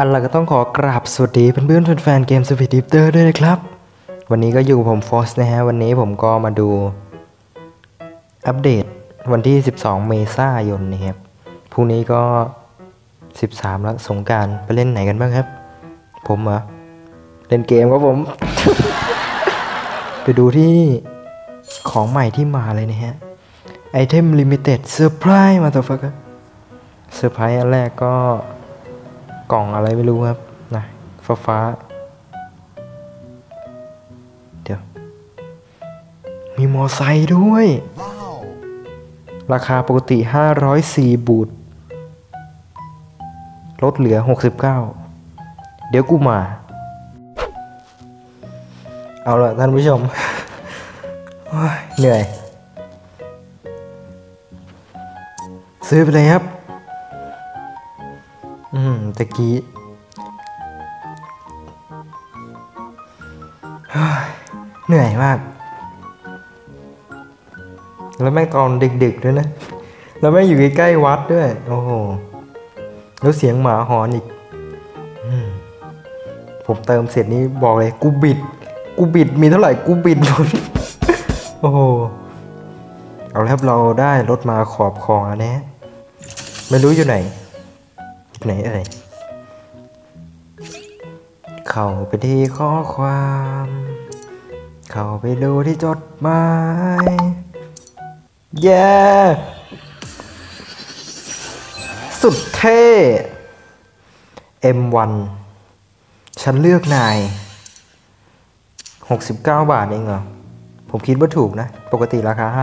อันละก็ต้องขอกราบสวัสดีเพื่อนๆแฟนๆเกมสวิตดิฟเตอร์ด้วยนะครับ วันนี้ก็อยู่ผมฟอสนะฮะ วันนี้ผมก็มาดูอัปเดตวันที่ 12 เมษายนนะครับพรุ่งนี้ก็ 13 แล้วสงการไปเล่นไหนกันบ้างครับ ผมเหรอ เล่นเกมครับผม ไปดูที่ของใหม่ที่มาเลยนะฮะไอเทมลิมิเต็ดเซอร์ไพรส์มาตัวฟักเซอร์ไพรส์อันแรกก็ กล่องอะไรไม่รู้ครับนะฟ้าฟ้าๆเดี๋ยว มีมอไซค์ด้วย ราคาปกติ 504 บูทลดเหลือ 69 เดี๋ยวกูมา เอาละท่านผู้ชมโอ้ยเหนื่อย ซื้อไปเลยครับ อืมตะกี้เหนื่อยมาก แล้วแม่งตอนดึกๆด้วยนะ แล้วแม่งอยู่ใกล้ๆวัดด้วย โอ้โห แล้วเสียงหมาหอนอีกอมผมเติมเสร็จนี้บอกเลย กูบิด กูบิดมีเท่าไหร่กูบิดหมด โอ้โห เอาแล้วเราได้รถมาขอบคลองแล้วนะ ไม่รู้อยู่ไหน ไหนเอ่ยเข้าไปที่ข้อความ เข้าไปดูที่จดหมายเย้สุดเท่ M1 ฉันเลือกนาย 69 บาทเองเหรอ ผมคิดว่าถูกนะ ปกติราคา 500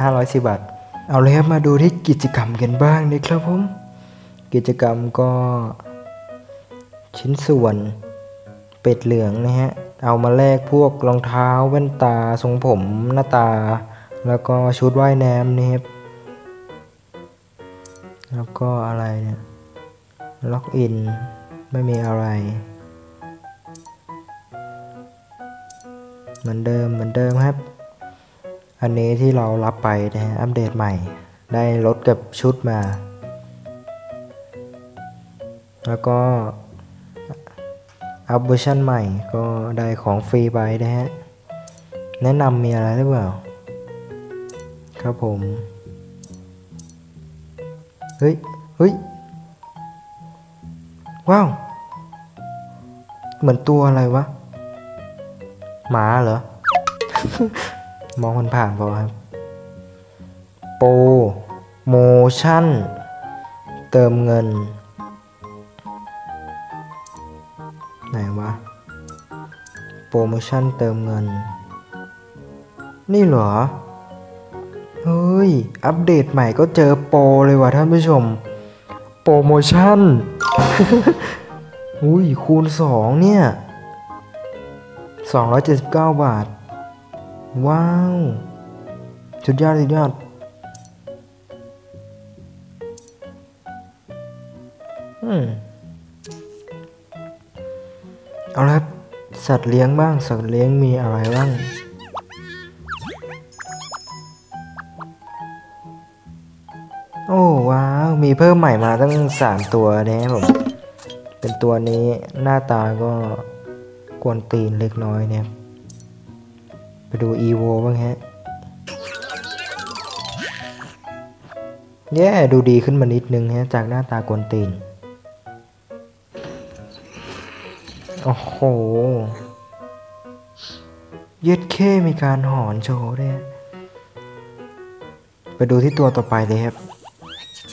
500บาท เอาเลยครับมาดูที่กิจกรรมกันบ้างนะครับผม กิจกรรมก็ชิ้นส่วนเป็ดเหลืองนะฮะ เอามาแลกพวกรองเท้าแว่นตาทรงผมหน้าตา แล้วก็ชุดว่ายน้ำนะครับแล้วก็อะไรเนี่ยล็อกอินไม่มีอะไร เหมือนเดิมเหมือนเดิมครับ อันนี้ที่เรารับไปนะฮะอัปเดตใหม่ ได้ลดกับชุดมา แล้วก็อัพเวอร์ชันใหม่ก็ได้ของฟรีไปนะฮะ แนะนำมีอะไรหรือเปล่า ครับผม เฮ้ย เฮ้ย ว้าว เหมือนตัวอะไรวะ หมาเหรอ มองมันผ่านเปล่าครับ โปรโมชั่น เติมเงิน รโมชั่นเติมเงิน นี่เหรอ เฮ้ย อัปเดตใหม่ก็เจอโปรเลยว่ะท่านผู้ชม โปรโมชั่น อุ้ย คูณ 2 เนี่ย 279 บาท ว้าว สุดยอด สุดยอดอืมเอาละครับ สัตว์เลี้ยงบ้าง สัตว์เลี้ยงมีอะไรบ้าง โอ้ว้าว มีเพิ่มใหม่มาตั้ง3ตัวนะครับผม เป็นตัวนี้หน้าตาก็กวนตีนเล็กน้อยเนี่ยไปดู EVO บ้างฮะแย่ดูดีขึ้นมานิดนึงฮะจากหน้าตากวนตีน โอ้โห เย็ดเข้มีการหอนโชว์ด้วยไปดูที่ตัวต่อไปเลยครับ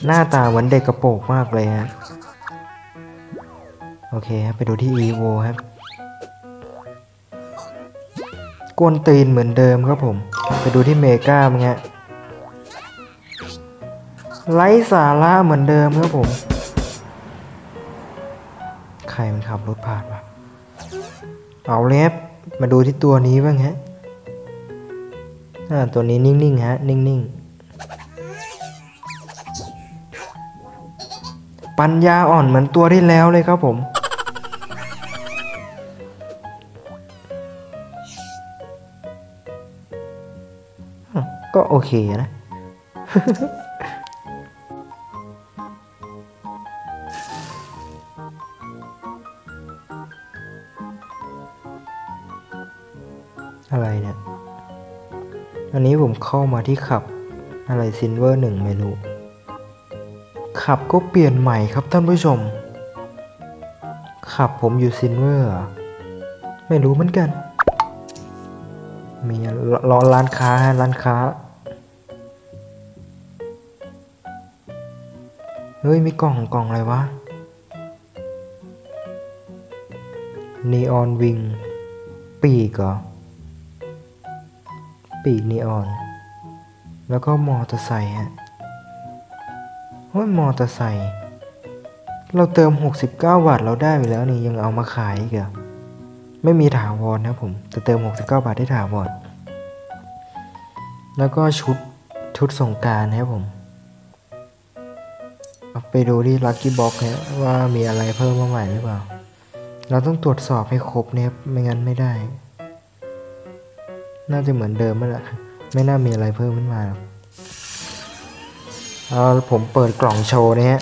หน้าตาเหมือนเด็กกระโปรงมากเลยฮะ โอเคครับ ไปดูที่ EVO ครับ กวนตีนเหมือนเดิมครับผม ไปดูที่เมกามั้งฮะไร้สาระเหมือนเดิมครับผม ใครมันขับรถผ่านวะ เอาเล็บมาดูที่ตัวนี้บ้างฮะตัวนี้นิ่งๆฮะ นิ่งๆ ปัญญาอ่อนเหมือนตัวที่แล้วเลยครับผม ก็โอเคนะ เข้ามาที่ขับอะไรซินเวอร์หนึ่งไม่รู้ขับก็เปลี่ยนใหม่ครับท่านผู้ชม ขับผมอยู่ซินเวอร์ไม่รู้เหมือนกัน มีรอร้านค้าฮะร้านค้า เฮ้ย มีกล่องกล่องอะไรวะนีออนวิง ปีกเหรอ ปีกนีออน แล้วก็มอเตอร์ไซค์ฮะเฮ้ยมอเตอร์ไซค์เราเติม 69 บาทเราได้ไปแล้วนี่ยังเอามาขายอีกเหรอไม่มีถาวรนะผมแต่เติม 69 บาทได้ถาวรแล้วก็ชุดชุดสงการนะครับผมไปดูที่ลั c กี้บ็อกนี่ยว่ามีอะไรเพิ่มมาใหม่หรือเปล่า เราต้องตรวจสอบให้ครบเนี่ยไม่งั้นไม่ได้ น่าจะเหมือนเดิมนั่นแหละ ไม่น่ามีอะไรเพิ่มขึ้นมาหรอกเอาผมเปิดกล่องโชว์นี่ย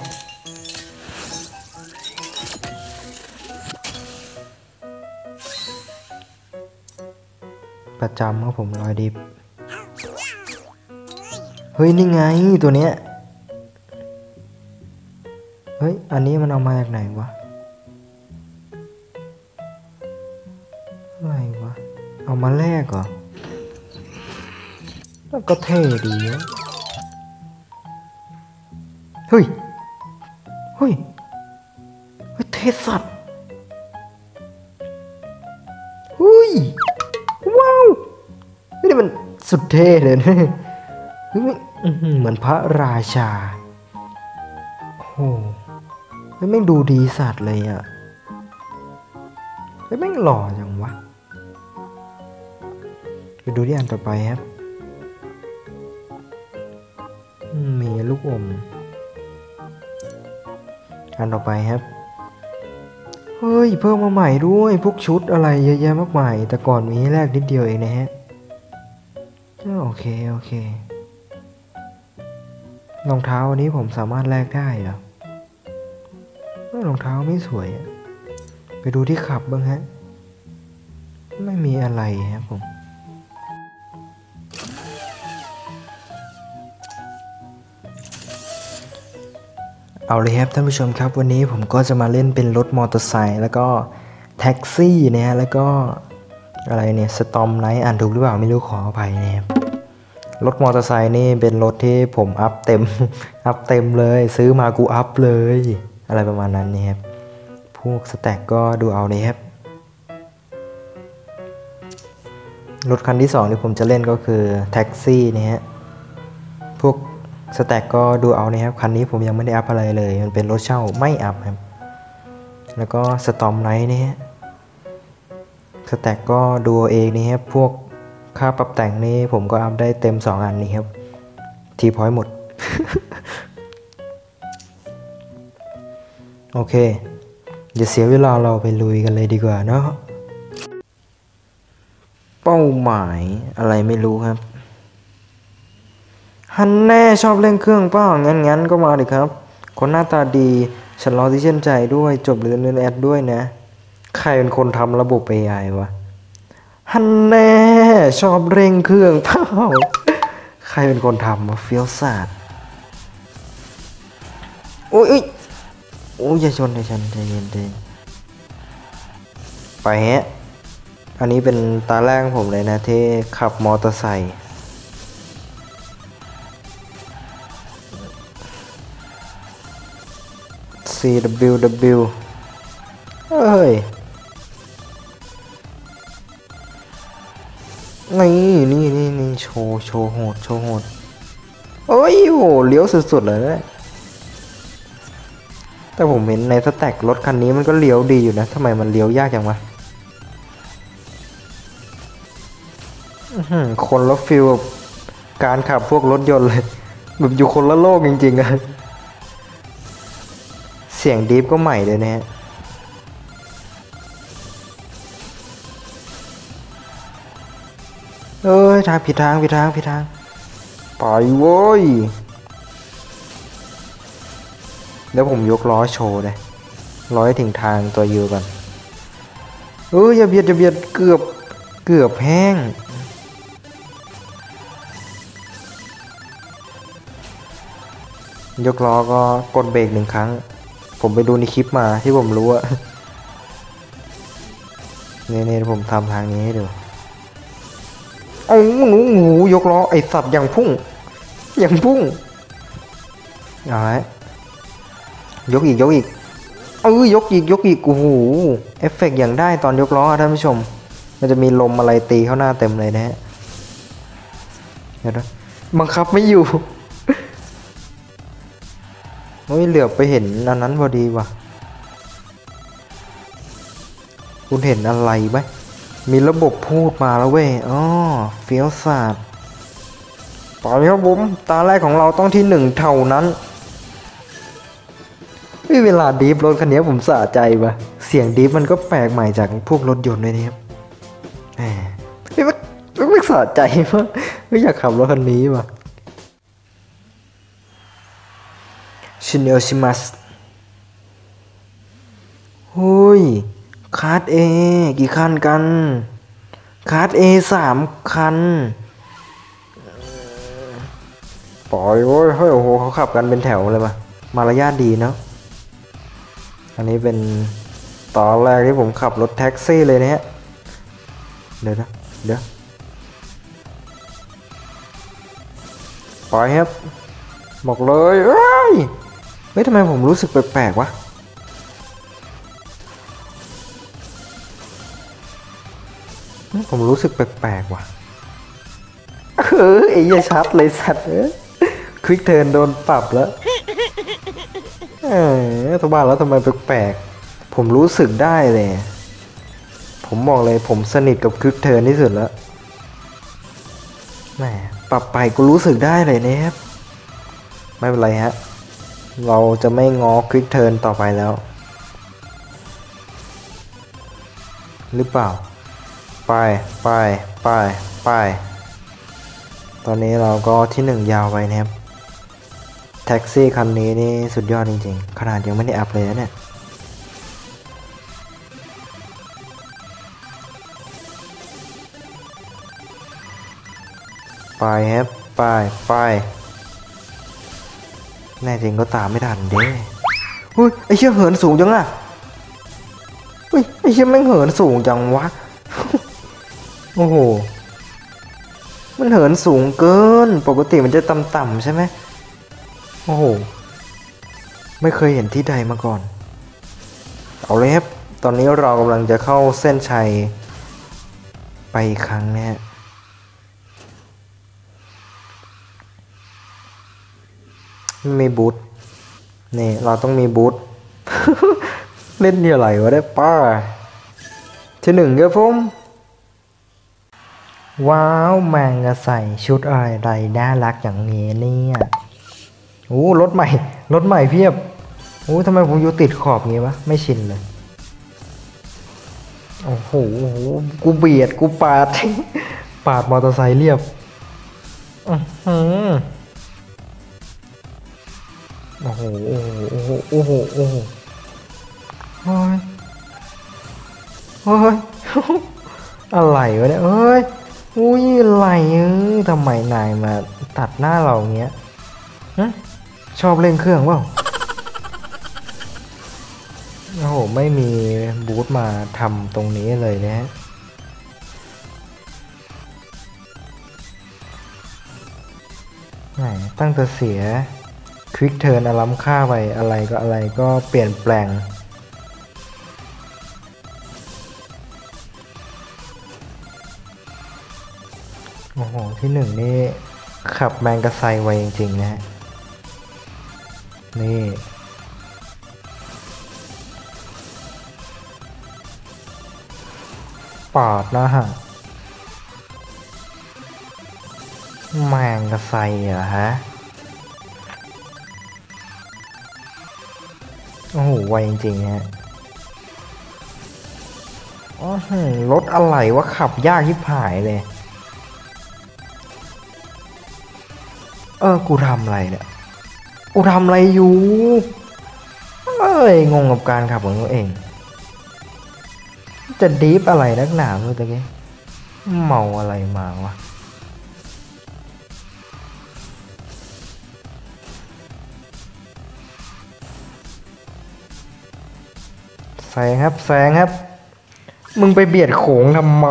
ประจำครับผมรอยดิบ เฮ้ย นี่ไงตัวเนี้ย เฮ้ย อันนี้มันเอามาจากไหนวะ อะไรวะ เอามาแลกเหรอ แล้วก็เท่ดีนะเฮ้ย เฮ้ย เฮ้ย เท่สัตว์เฮ้ย ว้าว นี่มันสุดเท่เลยนะเฮ้ยมันอื้อหือเหมือนพระราชา โอ้โหเฮ้ยแม่งดูดีสัตว์เลยอะเฮ้ยแม่งหล่อจังวะ ไปดูที่อันต่อไปครับ ลูกอม อันต่อไปครับ เฮ้ย เพิ่มมาใหม่ด้วย พวกชุดอะไรเยอะแยะมากมาย แต่ก่อนมีให้แรกนิดเดียวเองนะฮะ โอเค โอเค รองเท้าอันนี้ผมสามารถแลกได้เหรอรองเท้าไม่สวยอะไปดูที่ขับบ้างฮะ ไม่มีอะไรครับผม เอาเลยครับท่านผู้ชมครับวันนี้ผมก็จะมาเล่นเป็นรถมอเตอร์ไซค์แล้วก็แท็กซี่นะฮะแล้วก็อะไรเนี่ยสตอมไนท์อ่านถูกหรือเปล่าไม่รู้ขออภัยนะครับรถมอเตอร์ไซค์นี่เป็นรถที่ผมอัพเต็ม อัพเต็มเลย ซื้อมากูอัพเลย อะไรประมาณนั้นนะครับพวกสแต็กก็ดูเอาเลยครับรถคันที่สองที่ผมจะเล่นก็คือแท็กซี่นะฮะพวก สแต็กก็ดูเอานะครับ คันนี้ผมยังไม่ได้อัพอะไรเลย มันเป็นรถเช่าไม่อัพครับ แล้วก็สตอมไนท์นี่ฮะสแต็กก็ดูเองนี่ครับพวกค่าปรับแต่งนี่ผมก็อัพได้เต็ม 2 อันนี้ครับ ทีพอยต์หมด โอเคอย่าเสียเวลาเราไปลุยกันเลยดีกว่าเนาะเป้าหมายอะไรไม่รู้ครับ ฮันแน่ชอบเล่นเครื่องเปล่างั้นงั้นก็มาดิครับ คนหน้าตาดีฉันรอที่เช่นใจด้วยจบเรียนเรียนแอดด้วยนะ ใครเป็นคนทำระบบ AI วะฮันแน่ชอบเร่งเครื่องเปล่าใครเป็นคนทำวะเฟี้ยวศาสตร์โอ้ยอุ๊ยโอ้ยอย่าชนอย่าชนใจเย็นใจเย็นไปฮะ อันนี้เป็นตาแรกของผมเลยนะที่ขับมอเตอร์ไซค์ CWW เอ้ย นี่นี่นี่นี่โชว์โชว์โหดโชว์โหดโอ้ยโหเลี้ยวสุดๆเลยนะแต่ผมเห็นในสแต็กรถคันนี้มันก็เลี้ยวดีอยู่นะทำไมมันเลี้ยวยากจังวะคนละฟิลการขับพวกรถยนต์เลย แบบอยู่คนละโลกจริงๆอะ เสียงดีฟก็ใหม่เลยนะฮะเอ้ยทางผิดทางผิดทางผิดทางไปโว้ยแล้วผมยกล้อโชว์เลยร้อยถึงทางตัวยูก่อนเอ้ยอย่าเบียดอย่าเบียดเกือบเกือบแห้งยกล้อก็กดเบรกหนึ่งครั้ง ผมไปดูในคลิปมาที่ผมรู้อะนี่นี่ผมทำทางนี้ให้ดูเอาหนูหนูยกล้อไอสัตว์อย่างพุ่ง อย่างพุ่งเอาไว้ยกอีกยกอีกเออยกอีกยกอีกโอ้โหเอฟเฟกต์อย่างได้ตอนยกล้อท่านผู้ชม มันจะมีลมอะไรตีเข้าหน้าเต็มเลยนะฮะเดี๋ยวนะบังคับไม่อยู่ เฮ้ยเหลือบไปเห็นอันนั้นพอดีว่ะ คุณเห็นอะไรไหมมีระบบพูดมาแล้วเว้ยอ๋อเฟี้ยวศาสตร์ปล่อยครับผมตาแรกของเราต้องที่หนึ่งเท่านั้นเฮ้ยเวลาดีฟรถคันนี้ผมสะใจปะเสียงดีฟมันก็แปลกใหม่จากพวกรถยนต์เลยนี่ครับแหมเฮ้ยมันมันไม่สะใจมากไม่อยากขับรถคันนี้ว่ะ ชินเอลชิมัสเฮ้ยคาร์ดเอกี่คันกัน คาร์ดเอสามคัน ปล่อยโอ้ยเฮ้ยโอ้โหเขาขับกันเป็นแถวเลยปะมารยาทดีเนาะ อันนี้เป็นตอนแรกที่ผมขับรถแท็กซี่เลยเนี่ยเดี๋ยวนะ เดี๋ยว ปล่อยครับ บอกเลยเอ้ย เฮ้ยทำไมผมรู้สึกแปลกๆวะผมรู้สึกแปลกๆว่ะเออไอ้เหี้ยชัดเลยสัตว์ควิกเทิร์นโดนปรับแล้วเออทุบ้านแล้วทำไมแปลกๆ ผมรู้สึกได้เลย ผมบอกเลยผมสนิทกับควิกเทิร์นที่สุดแล้วแหมปรับไปกูรู้สึกได้เลยนะครับไม่เป็นไรฮะ เราจะไม่งอควิกเทิร์นต่อไปแล้ว หรือเปล่า ไปไปไปไปตอนนี้เราก็ที่หนึ่งยาวไปนะครับ แท็กซี่คันนี้นี่สุดยอดจริงๆ ขนาดยังไม่ได้อัพเลยเนี่ยไปครับไปไป แน่จริงก็ตามไม่ทันเด้อุ้ยไอเชี่ยเหินสูงจังอะอุ้ยไอเชี่ยแม่งเหินสูงจังวะ โอ้โห มันเหินสูงเกิน ปกติมันจะต่ำๆใช่ไหมโอ้โห ไม่เคยเห็นที่ใดมาก่อน เอาเลยครับ ตอนนี้เรากำลังจะเข้าเส้นชัย ไปอีกครั้งนะฮะ มีบูทนี่ เราต้องมีบูทเล่นเนี่ยอะไรวะได้ป้าที่หนึ่งครับผมว้าวแมงกะใส่ชุดอะไรน่ารักอย่างนี้เนี่ยโอ้รถใหม่รถใหม่เพียบโอ้ทำไมผมอยู่ติดขอบงี้วะไม่ชินเลยโอ้โหโอ้โหกูเบียดกูปาด ปาดมอเตอร์ไซค์เรียบอื้อหือ โอ้โห โอ้โห โอ้โห โอ้โหโอ้โหเฮ้ยเฮ้ยอะไรวะเนี่ยเอ้ย อุ้ยอะไรเอ้ยทำไมนายมาตัดหน้าเราเงี้ยฮะชอบเล่นเครื่องเปล่าโอ้โห ไม่มีบูธมาทำตรงนี้เลยนะฮะแหมตั้งแต่เสีย วิกเทิร์นอลัมค่าไปอะไรก็อะไรก็เปลี่ยนแปลง โอ้โห ที่หนึ่งนี่ ขับแมงกระไซไวจริง ๆ นะฮะ นี่ปอดนะฮะแมงกระไซเหรอฮะ โอ้โหไวจริงๆฮะอื้อหือรถอะไรวะขับยากยิบหายเลย เออ กูทำอะไรเนี่ย กูทำอะไรอยู่ เอ้ย งงกับการขับของตัวเอง จะดีฟอะไรนักหนาเมื่อกี้เมาอะไรมาวะ แซงครับแซงครับ มึงไปเบียดโขงทำไม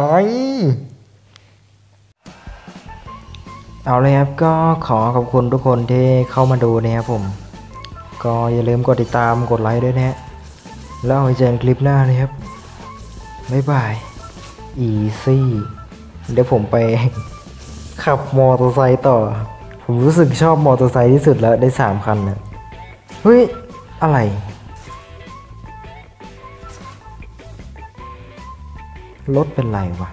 เอาเลยครับก็ขอขอบคุณทุกคนที่เข้ามาดูนะครับผม ก็อย่าลืมกดติดตามกดไลค์ด้วยนะฮะ แล้วเอาไว้เจอกันคลิปหน้านะครับ บ๊ายบาย อีซี่ เดี๋ยวผมไป ขับมอเตอร์ไซค์ต่อ ผมรู้สึกชอบมอเตอร์ไซค์ที่สุดแล้วได้สามคันนะเฮ้ย อะไร รถเป็นไรวะ